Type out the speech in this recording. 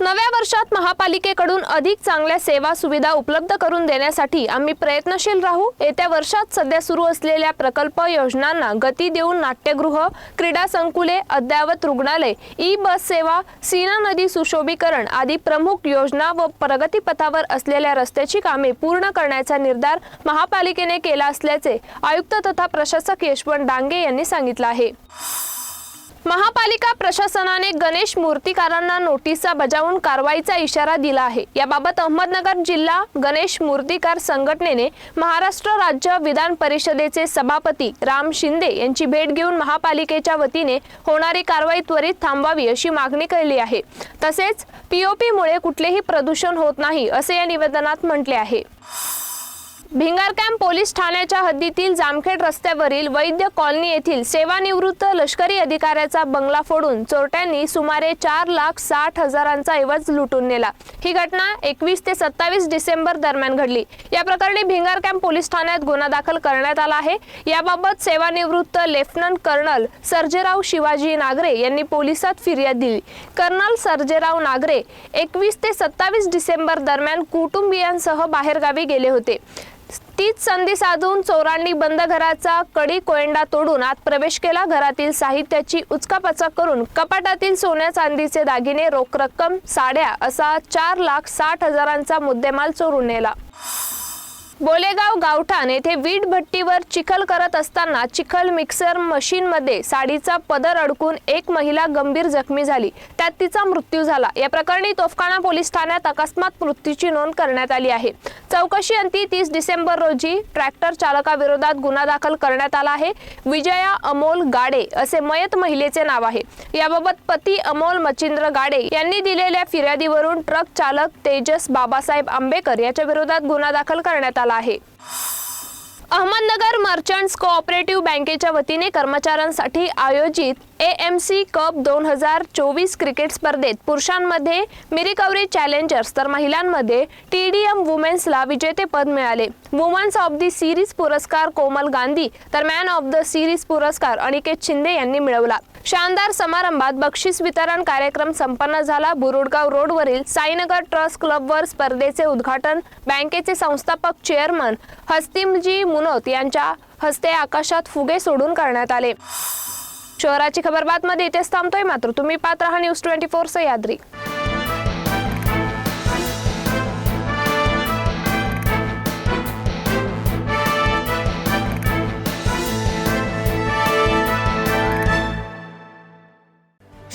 नव्या वर्षात महापालिकेकडून अधिक चांगल्या सेवा सुविधा उपलब्ध करून देण्यासाठी आम्ही प्रयत्नशील राहू. येत्या वर्षात सध्या सुरू असलेल्या प्रकल्प योजनांना गती देऊन नाट्यगृह क्रीडा संकुले अद्ययावत रुग्णालय ई बस सेवा सीना नदी सुशोभीकरण आदी प्रमुख योजना व प्रगतीपथावर असलेल्या रस्त्याची कामे पूर्ण करण्याचा निर्धार महापालिकेने केला असल्याचे आयुक्त तथा प्रशासक यशवंत डांगे यांनी सांगितलं आहे. महापालिका प्रशासनाने गणेश मूर्तिकारांना नोटिसा बजावून कारवाईचा इशारा दिला आहे. याबाबत अहमदनगर जिल्हा गणेश मूर्तिकार संघटनेने महाराष्ट्र राज्य विधान परिषदेचे सभापती राम शिंदे यांची भेट घेऊन महापालिकेच्या वतीने होणारी कारवाई त्वरित थांबवावी अशी मागणी केली आहे. तसेच पीओपीमुळे कुठलेही प्रदूषण होत नाही असे या निवेदनात म्हटले आहे. भिंगारकॅम्प पोलीस ठाण्याच्या हद्दीतील जामखेड रस्त्यावरील वैद्य कॉलनी येथील सेवानिवृत्त लष्करी अधिकाऱ्याचा बंगला फोडून चोरट्यांनी सुमारे चार लाख साठ हजारांचा ऐवज लुटून नेला. ही घटना एकवीस ते सत्तावीस डिसेंबर दरम्यान घडली. या प्रकरणी भिंगार कॅम्प पोलीस ठाण्यात गुन्हा दाखल करण्यात आला आहे. याबाबत सेवानिवृत्त लेफ्टनंट कर्नल सर्जेराव शिवाजी नागरे यांनी पोलिसात फिर्याद दिली. कर्नल सर्जेराव नागरे एकवीस ते सत्तावीस डिसेंबर दरम्यान कुटुंबियांसह बाहेरगावी गेले होते. तीच संधी साधून चोरांनी बंद घराचा कडी कोयंडा तोडून आत प्रवेश केला. घरातील साहित्याची उचकापचक करून कपाटातील सोन्या चांदीचे दागिने रोख रक्कम साड्या असा चार लाख साठ हजारांचा मुद्देमाल चोरून नेला. बोलेगाव गावठाण येथे वीट भट्टीवर चिखल करत असताना चिखल मिक्सर मशीनमध्ये साडीचा पदर अडकून एक महिला गंभीर जखमी झाली. त्यात तिचा मृत्यू झाला. या प्रकरणी तोफखाना पोलीस ठाण्यात अकस्मात मृत्यूची नोंद करण्यात आली आहे. चौकशी अंती तीस डिसेंबर रोजी ट्रॅक्टर चालकाविरोधात गुन्हा दाखल करण्यात आला आहे. विजया अमोल गाडे असे मयत महिलेचे नाव आहे. याबाबत पती अमोल मचिंद्र गाडे यांनी दिलेल्या फिर्यादीवरून ट्रक चालक तेजस बाबासाहेब आंबेकर याच्या विरोधात गुन्हा दाखल करण्यात आला आहे. अहमदनगर मर्चंट्स कोऑपरेटिव्ह बँकेच्या वतीने कर्मचाऱ्यांसाठी आयोजित ए एम सी कप दोन हजार चोवीस क्रिकेट स्पर्धेत पुरुषांमध्ये मिरिकवरी चॅलेंजर्स तर महिलांमध्ये टी डी एम वुमेन्सला विजेतेपद मिळाले. वुमन्स ऑफ दी सिरीज पुरस्कार कोमल गांधी तर मॅन ऑफ द सिरीज पुरस्कार अनिकेत शिंदे यांनी मिळवला. शानदार समारंभात बक्षीस वितरण कार्यक्रम संपन्न झाला. बुरुडगाव रोडवरील साईनगर ट्रस्ट क्लबवर स्पर्धेचे उद्घाटन बँकेचे संस्थापक चेअरमन हस्तिमजी मुनोत यांच्या हस्ते आकाशात फुगे सोडून करण्यात आले. शहराची खबर बातमध्ये इथेच थांबतोय मात्र तुम्ही पात्र हा न्यूज ट्वेंटी फोर सह्याद्री